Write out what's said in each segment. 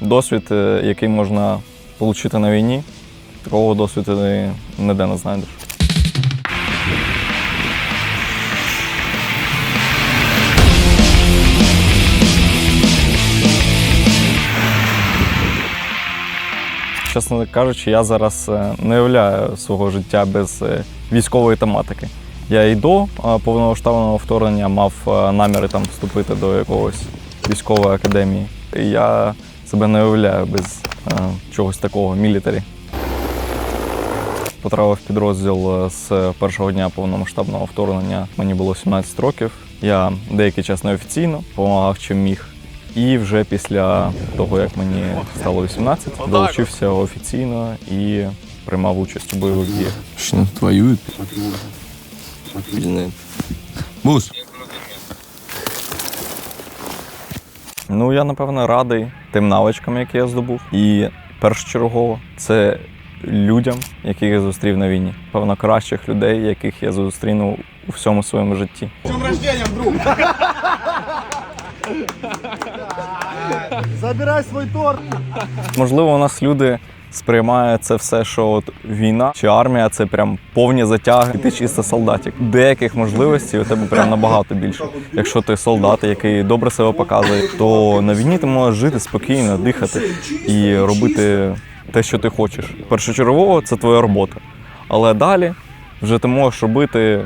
Досвід, е, який можна отримати на війні, такого досвіду ніде не знайдеш. Чесно кажучи, я зараз е, не уявляю свого життя без е, військової тематики. Я і до повномасштабного вторгнення мав наміри там вступити до якогось військової академії. Я себе не уявляю без е, чогось такого мілітарі. Потрапив в підрозділ е, з першого дня повномасштабного вторгнення. Мені було 17 років. Я деякий час неофіційно допомагав чим міг. І вже після того, як мені стало 18, долучився офіційно і приймав участь у бойових діях. Знаю. Бус, Ну, я напевно радий тим навичкам, які я здобув. І першочергово це людям, яких я зустрів на війні. Певно, кращих людей, яких я зустрінув у всьому своєму житті. Забирай свой торт. Можливо, у нас люди сприймають це все, що от війна чи армія це прям повні затяги, і ти чисто солдатик. Деяких можливостей у тебе прям набагато більше. Якщо ти солдат, який добре себе показує, то на війні ти можеш жити спокійно, дихати і робити те, що ти хочеш. Першочергово це твоя робота. Але далі вже ти можеш робити.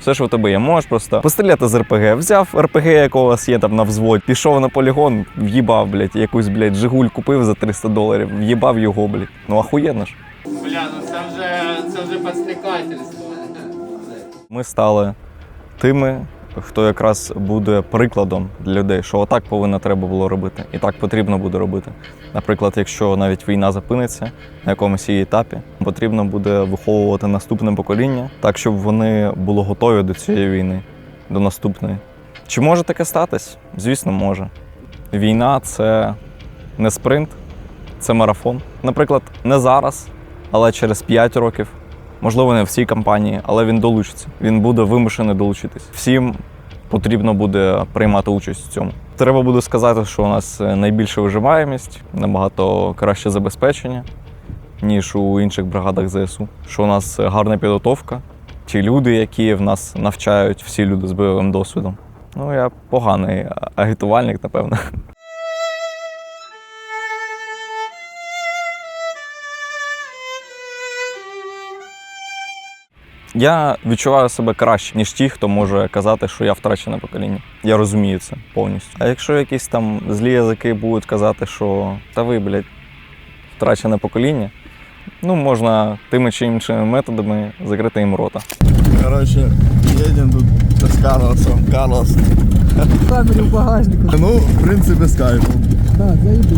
Все, що в тебе є, можеш просто постріляти з РПГ. Взяв РПГ, якого у вас є там на взвод, пішов на полігон, в'їбав, блядь, якусь, блядь, Жигуль купив за 300 доларів, в'їбав його, блядь. Ну ахуєнно ж. Бля, ну це вже, це вже підстрікательство. Ми стали тими, хто якраз буде прикладом для людей, що отак повинно треба було робити, і так потрібно буде робити. Наприклад, якщо навіть війна зупиниться на якомусь її етапі, потрібно буде виховувати наступне покоління, так щоб вони були готові до цієї війни, до наступної. Чи може таке статись? Звісно, може. Війна це не спринт, це марафон. Наприклад, не зараз, але через 5 років Можливо, не в цій компанії, але він долучиться. Він буде вимушений долучитись. Всім потрібно буде приймати участь в цьому. Треба буде сказати, що у нас е, найбільша виживаємість, набагато краще забезпечення, ніж у інших бригадах ЗСУ. Що у нас гарна підготовка, ті люди, які в нас навчають, всі люди з бойовим досвідом. Ну, я поганий агітувальник, напевно. Я відчуваю себе краще, ніж ті, хто може казати, що я втрачене покоління. Я розумію це повністю. А якщо якісь там злі язики будуть казати, що та ви, блядь, втрачене покоління, ну можна тими чи іншими методами закрити їм рота. Короче, едем тут с Карлосом. Карлос. камере в багажнику. Ну, в принципе, с кайфом. Да, заебись.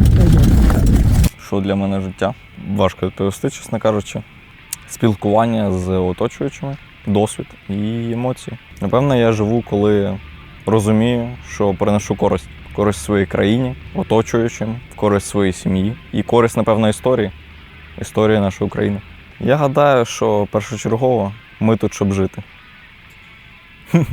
Що для мене життя? Важко відповісти, чесно кажучи. Спілкування з оточуючими, досвід і емоції. Напевно, я живу, коли розумію, що приношу користь. Користь своїй країні, оточуючим, в користь своїй сім'ї і користь, напевно, історії, історії нашої України. Я гадаю, що першочергово ми тут, щоб жити.